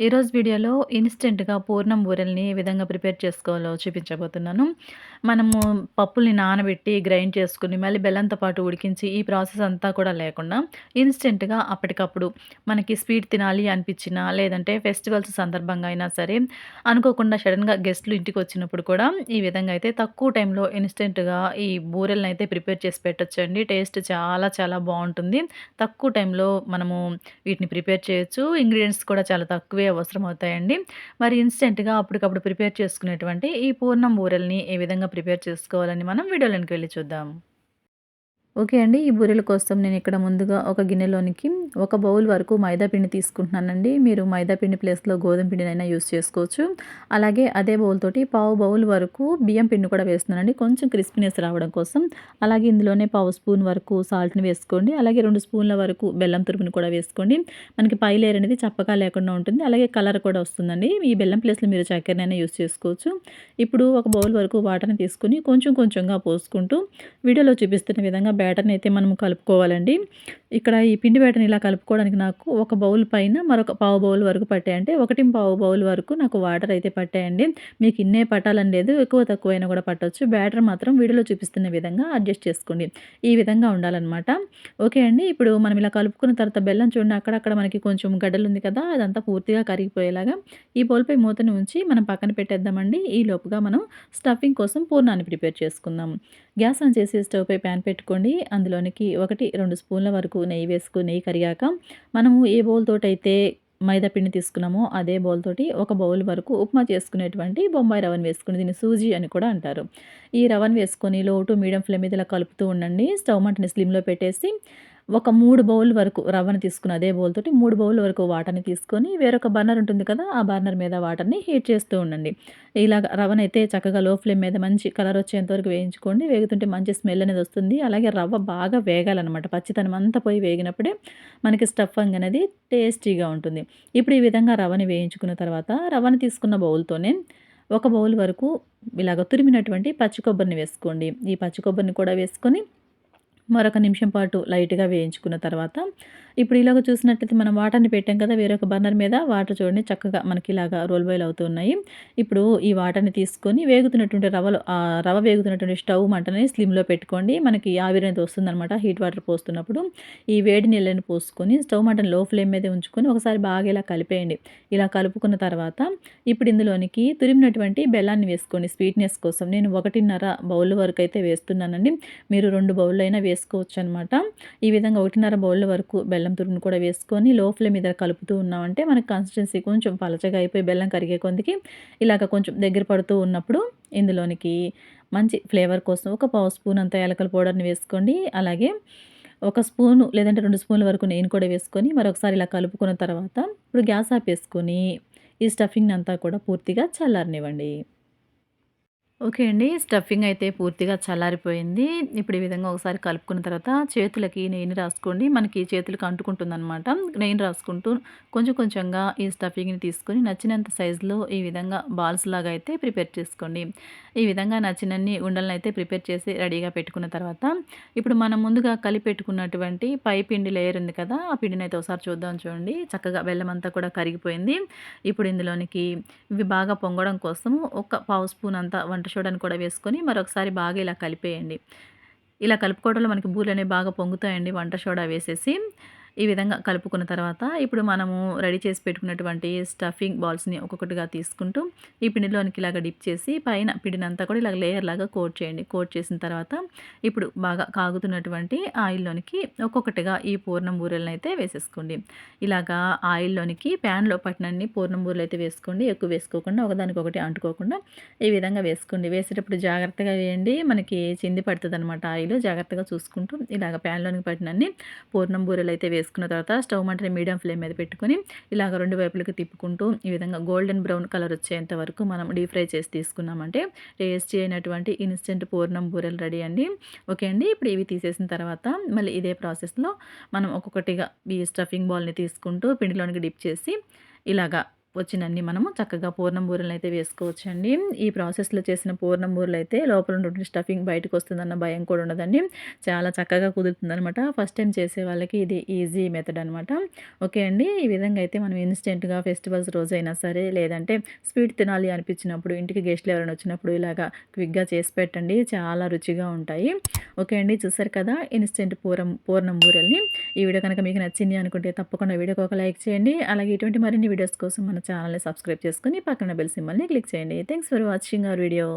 ఈరోజు వీడియోలో ఇన్‌స్టెంట్‌గా పూర్ణం బూరెల్ని ఏ విధంగా ప్రిపేర్ చేసుకోవాలో చూపించబోతున్నాను. మనము పప్పుల్ని నానబెట్టి, గ్రైండ్ చేసుకుని మళ్ళీ బెల్లంతో పాటు ఉడికించి ఈ ప్రాసెస్ అంతా కూడా లేకుండా ఇన్‌స్టెంట్‌గా అప్పటికప్పుడు మనకి స్వీట్ తినాలి అనిపించినా, లేదంటే ఫెస్టివల్స్ సందర్భంగా అయినా సరే, అనుకోకుండా సడన్గా గెస్ట్‌లు ఇంటికి వచ్చినప్పుడు కూడా ఈ విధంగా అయితే తక్కువ టైంలో ఇన్‌స్టెంట్‌గా ఈ బూరెలనైతే ప్రిపేర్ చేసి పెట్టొచ్చండి. టేస్ట్ చాలా చాలా బాగుంటుంది తక్కువ టైంలో మనము వీటిని ప్రిపేర్ చేయొచ్చు. ఇంగ్రీడియంట్స్ కూడా చాలా తక్కువే అవసరమవుతాయండి. మరి ఇన్‌స్టెంట్‌గా అప్పటికప్పుడు ప్రిపేర్ చేసుకునేటువంటి ఈ పూర్ణం బూరెల్ని ఏ విధంగా ప్రిపేర్ చేసుకోవాలని మనం వీడియోలోకి వెళ్ళి చూద్దాం. ఓకే అండి. ఈ బూరెల కోసం నేను ఇక్కడ ముందుగా ఒక గిన్నెలోనికి ఒక బౌల్ వరకు మైదా పిండి తీసుకుంటున్నానండి. మీరు మైదా పిండి ప్లేస్‌లో గోధుమ పిండినైనా యూజ్ చేసుకోవచ్చు. అలాగే అదే బౌల్ తోటి పావు బౌల్ వరకు బియ్యం పిండి కూడా వేస్తున్నానండి. కొంచెం క్రిస్పీనెస్ రావడం కోసం. అలాగే ఇందులోనే పావు స్పూన్ వరకు సాల్ట్‌ని వేసుకోండి. అలాగే రెండు స్పూన్ల వరకు బెల్లం తురుపుని కూడా వేసుకోండి. మనకి పై లేయర్ అనేది చప్పగా లేకుండా ఉంటుంది. అలాగే కలర్ కూడా వస్తుందండి. ఈ బెల్లం ప్లేస్‌లో మీరు చక్కెరనైనా యూజ్ చేసుకోవచ్చు. ఇప్పుడు ఒక బౌల్ వరకు వాటర్‌ని తీసుకొని కొంచెం కొంచెంగా పోసుకుంటూ వీడియోలో చూపిస్తున్న విధంగా బ్యాటర్‌ని అయితే మనం కలుపుకోవాలండి. ఇక్కడ ఈ పిండి బ్యాటర్‌ని ఇలా కలుపుకోవడానికి నాకు ఒక బౌల్ పైన మరొక పావు బౌల్ వరకు పట్టాయంటే ఒకటి పావు బౌల్ వరకు నాకు వాటర్ అయితే పట్టాయండి. మీకు ఇన్నే పట్టాలని లేదు. ఎక్కువ తక్కువైనా కూడా పట్టవచ్చు బ్యాటర్ మాత్రం వీడియోలో చూపిస్తున్న విధంగా అడ్జస్ట్ చేసుకోండి. ఈ విధంగా ఉండాలన్నమాట ఓకే అండి. ఇప్పుడు మనం ఇలా కలుపుకున్న తర్వాత బెల్లం చూడండి అక్కడక్కడ మనకి కొంచెం గడ్డలు ఉంది కదా! అదంతా పూర్తిగా కరిగిపోయేలాగా ఈ బౌల్‌పై మూతని ఉంచి మనం పక్కన పెట్టేద్దామండి. ఈ లోపుగా మనం స్టఫింగ్ కోసం పూర్ణాన్ని ప్రిపేర్ చేసుకుందాం. గ్యాస్ ఆన్ చేసి స్టవ్‌పై ప్యాన్ పెట్టుకోండి. అందులోనికి 1, 2 స్పూన్ల వరకు నెయ్యి వేసుకొని నెయ్యి కరిగాక మనము ఏ బౌల్ తోటైతే మైదా పిండి తీసుకున్నామో అదే బౌల్ తోటి ఒక బౌల్ వరకు ఉప్మా చేసుకునేటువంటి బొంబాయి రవ్వను వేసుకుని దీన్ని సూజీ అని కూడా అంటారు. ఈ రవ్వను వేసుకొని లోటు మీడియం ఫ్లేమ్ మీద ఇలా కలుపుతూ ఉండండి. స్టవ్ మంటని స్లిమ్‌లో పెట్టేసి ఒక మూడు బౌల్ వరకు రవ్వను తీసుకుని అదే బౌల్ తోటి 3 బౌల్ వరకు వాటర్‌ని తీసుకొని వేరొక బర్నర్ ఉంటుంది కదా! ఆ బర్నర్ మీద వాటర్‌ని హీట్ చేస్తూ ఉండండి. ఇలాగా రవ్వను అయితే చక్కగా లో ఫ్లేమ్ మీద మంచి కలర్ వచ్చేంత వరకు వేయించుకోండి. వేగుతుంటే మంచి స్మెల్ అనేది వస్తుంది. అలాగే రవ్వ బాగా వేగాలన్నమాట పచ్చితనం అంతా పోయి వేగినప్పుడే మనకి స్టఫింగ్ అనేది టేస్టీగా ఉంటుంది. ఇప్పుడు ఈ విధంగా రవ్వని వేయించుకున్న తర్వాత రవ్వని తీసుకున్న బౌల్‌తోనే ఒక బౌల్ వరకు ఇలాగ తురిమినటువంటి పచ్చి కొబ్బరిని వేసుకోండి. ఈ పచ్చి కొబ్బరిని కూడా వేసుకొని మరొక నిమిషం పాటు లైట్‌గా వేయించుకున్న తర్వాత ఇప్పుడు ఇలాగ చూసినట్లయితే మనం వాటర్‌ని పెట్టాం కదా! వేరొక బర్నర్ మీద వాటర్ చూడండి చక్కగా మనకి ఇలాగా రోల్ బాయిల్ అవుతున్నాయి ఇప్పుడు ఈ వాటర్‌ని తీసుకొని వేగుతున్నటువంటి రవలు రవ వేగుతున్నటువంటి స్టవ్ మంటని స్లిమ్‌లో పెట్టుకోండి. మనకి ఆవిరి అనేది వస్తుందనమాట హీట్ వాటర్ పోస్తున్నప్పుడు. ఈ వేడి నీళ్ళని పోసుకొని స్టవ్ మంటని లో ఫ్లేమ్ మీద ఉంచుకొని ఒకసారి బాగా ఇలా కలిపేయండి. ఇలా కలుపుకున్న తర్వాత ఇప్పుడు ఇందులోనికి తురిమినటువంటి బెల్లాన్ని వేసుకోండి స్వీట్‌నెస్ కోసం. నేను 1.5 బౌల్ వరకు అయితే వేస్తున్నానండి. మీరు 2 వేసుకోవచ్చు అనమాట ఈ విధంగా 1.5 బౌల్ వరకు బెల్లం తురుముని కూడా వేసుకొని లో ఫ్లేమ్ మీద కలుపుతూ ఉన్నామంటే మనకి కన్సిస్టెన్సీ కొంచెం పలచగా అయిపోయి బెల్లం కరిగే కొందికి ఇలాగ కొంచెం దగ్గర పడుతూ ఉన్నప్పుడు ఇందులోనికి మంచి ఫ్లేవర్ కోసం ఒక పావు స్పూన్ అంత యాలకుల పౌడర్‌ని వేసుకోండి. అలాగే ఒక స్పూను లేదంటే రెండు స్పూన్ల వరకు నెయ్యిని కూడా వేసుకొని మరొకసారి ఇలా కలుపుకున్న తర్వాత ఇప్పుడు గ్యాస్ ఆపేసుకొని ఈ స్టఫింగ్ అంతా కూడా పూర్తిగా చల్లారనివ్వండి. ఓకే అండి. స్టఫింగ్ అయితే పూర్తిగా చల్లారిపోయింది. ఇప్పుడు ఈ విధంగా ఒకసారి కలుపుకున్న తర్వాత చేతులకి నెయ్యిని రాసుకోండి. మనకి చేతులకు అంటుకుంటుందనమాట. నెయ్యిని రాసుకుంటూ కొంచెం కొంచెంగా ఈ స్టఫింగ్‌ని తీసుకొని నచ్చినంత సైజులో ఈ విధంగా బాల్స్ లాగా అయితే ప్రిపేర్ చేసుకోండి. ఈ విధంగా నచ్చినన్ని ఉండలనైతే ప్రిపేర్ చేసి రెడీగా పెట్టుకున్న తర్వాత ఇప్పుడు మనం ముందుగా కలిపి పెట్టుకున్నటువంటి పై పిండి లేయర్ ఉంది కదా! ఆ పిండినైతే ఒకసారి చూద్దాం చూడండి. చక్కగా బెల్లమంతా కూడా కరిగిపోయింది. ఇప్పుడు ఇందులోనికి ఇవి బాగా పొంగడం కోసం ఒక పావు స్పూన్ అంతా వంట సోడాని కూడా వేసుకొని మరొకసారి బాగా ఇలా కలిపేయండి. ఇలా కలుపుకోవడంలో మనకి బూరెలనేవి బాగా పొంగుతాయండి వంట సోడా వేసేసి. ఈ విధంగా కలుపుకున్న తర్వాత ఇప్పుడు మనము రెడీ చేసి పెట్టుకున్నటువంటి స్టఫింగ్ బాల్స్‌ని ఒక్కొక్కటిగా తీసుకుంటూ ఈ పిండిలోనికి ఇలాగ డిప్ చేసి పైన పిండినంతా కూడా ఇలాగ లేయర్ లాగా కోట్ చేయండి. కోట్ చేసిన తర్వాత ఇప్పుడు బాగా కాగుతున్నటువంటి ఆయిల్‌లోనికి ఒక్కొక్కటిగా ఈ పూర్ణం బూరెలనైతే వేసేసుకోండి. ఇలాగా ఆయిల్‌లోనికి ప్యాన్‌లో పట్టినన్ని పూర్ణం బూరెలు అయితే వేసుకోండి. ఎక్కువ వేసుకోకుండా ఒకదానికొకటి అంటుకోకుండా ఈ విధంగా వేసుకోండి. వేసేటప్పుడు జాగ్రత్తగా వేయండి. మనకి చింది పడతదనమాట ఆయిల్ జాగ్రత్తగా చూసుకుంటూ ఇలాగ ప్యాన్‌లోనికి పట్టినన్ని పూర్ణం బూరెలు అయితే వేసుకోండి వేసుకున్న తర్వాత స్టవ్ మంటని మీడియం ఫ్లేమ్ మీద పెట్టుకొని ఇలాగ రెండు వైపులకి తిప్పుకుంటూ ఈ విధంగా గోల్డెన్ బ్రౌన్ కలర్ వచ్చేంత వరకు మనం డీప్ ఫ్రై చేసి తీసుకున్నామంటే టేస్టీ అయినటువంటి ఇన్స్టెంట్ పూర్ణం బూరెలు రెడీ అండి. ఓకే అండి. ఇప్పుడు ఇవి తీసేసిన తర్వాత మళ్ళీ ఇదే ప్రాసెస్‌లో మనం ఒక్కొక్కటిగా ఈ స్టఫింగ్ బాల్‌ని తీసుకుంటూ పిండిలోనికి డిప్ చేసి ఇలాగా వచ్చినన్ని మనము చక్కగా పూర్ణం బూరెలు అయితే వేసుకోవచ్చండి. ఈ ప్రాసెస్లో చేసిన పూర్ణం బూరెలు అయితే లోపల ఉన్నటువంటి స్టఫింగ్ బయటకు వస్తుందన్న భయం కూడా ఉండదండి. చాలా చక్కగా కుదురుతుందనమాట ఫస్ట్ టైం చేసే వాళ్ళకి ఇది ఈజీ మెథడ్ అనమాట ఓకే అండి. ఈ విధంగా అయితే మనం ఇన్స్టెంట్గా ఫెస్టివల్స్ రోజైనా సరే లేదంటే స్వీట్ తినాలి అనిపించినప్పుడు ఇంటికి గెస్ట్లు ఎవరైనా వచ్చినప్పుడు ఇలాగా క్విక్గా చేసి పెట్టండి. చాలా రుచిగా ఉంటాయి. ఓకే అండి. చూసారు కదా ఇన్స్టెంట్ పూరం పూర్ణం బూరెల్ని. ఈ వీడియో కనుక మీకు నచ్చింది అనుకుంటే తప్పకుండా వీడియోకి ఒక లైక్ చేయండి. అలాగే ఇటువంటి మరిన్ని వీడియోస్ కోసం మన ఛానల్ని సబ్స్క్రైబ్ చేసుకుని పక్కన బెల్ సింబల్ని క్లిక్ చేయండి. Thanks for watching our video